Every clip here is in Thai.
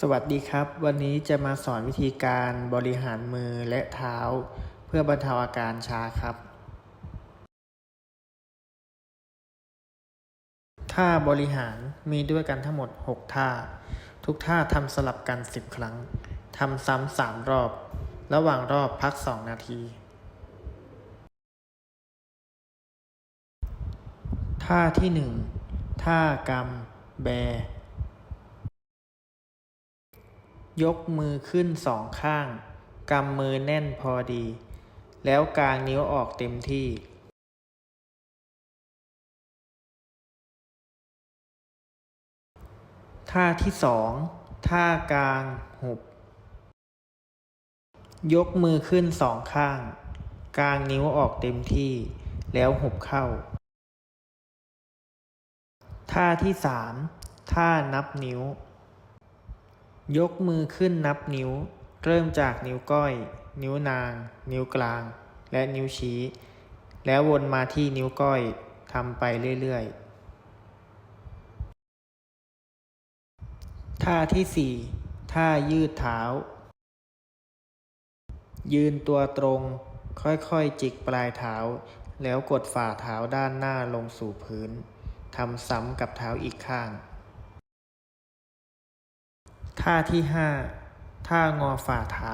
สวัสดีครับ วันนี้จะมาสอนวิธีการบริหารมือและเท้า เพื่อบรรเทาอาการชาครับ ท่าบริหารมีด้วยกันทั้งหมด 6 ท่า ทุกท่าทำสลับกัน 10 ครั้งทำซ้ำ3รอบ ระหว่างรอบพัก 2 นาที ท่าที่ 1 ท่ากำแบ ยกมือขึ้นสองข้าง กำมือแน่นพอดี แล้วกางนิ้วออกเต็มที่ ท่าที่สองท่ากลางหุบ ยกมือขึ้นสองข้าง กางนิ้วออกเต็มที่ แล้วหุบเข้า ท่าที่สามท่านับนิ้ว ยกมือขึ้นนับนิ้ว เริ่มจากนิ้วก้อย นิ้วนาง นิ้วกลาง และนิ้วชี้ แล้ววนมาที่นิ้วก้อยทำไปเรื่อยๆ ท่าที่สี่ท่ายืดเท้า ยืนตัวตรง ค่อยๆ จิกปลายเท้า แล้วกดฝ่าเท้าด้านหน้าลงสู่พื้นทำซ้ำกับเท้าอีกข้าง ท่าที่ห้าท่างอฝ่าเท้า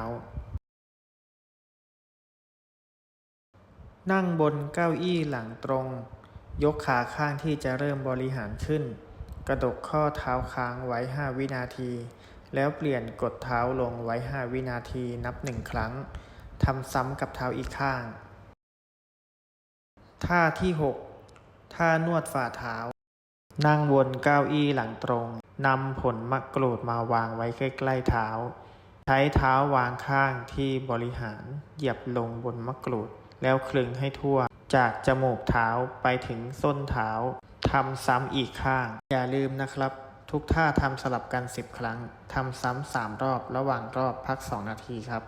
นั่งบนเก้าอี้หลังตรง ยกขาข้างที่จะเริ่มบริหารขึ้น กระดกข้อเท้าค้างไว้ 5 วินาที แล้วเปลี่ยนกดเท้าลงไว้ 5 วินาทีนับหนึ่งครั้งทำซ้ำกับเท้าอีกข้าง ท่าที่ 6 ท่านวดฝ่าเท้า นั่งบนเก้าอี้หลังตรง นำผลมะกรูดมาวางไว้ใกล้ๆเท้า ใช้เท้าวางข้างที่บริหารเหยียบลงบนมะกรูด แล้วคลึงให้ทั่ว จากจมูกเท้าไปถึงส้นเท้าทำซ้ำอีกข้าง อย่าลืมนะครับ ทุกท่าทำสลับกัน 10 ครั้งทำซ้ำ3รอบระหว่างรอบพัก 2 นาทีครับ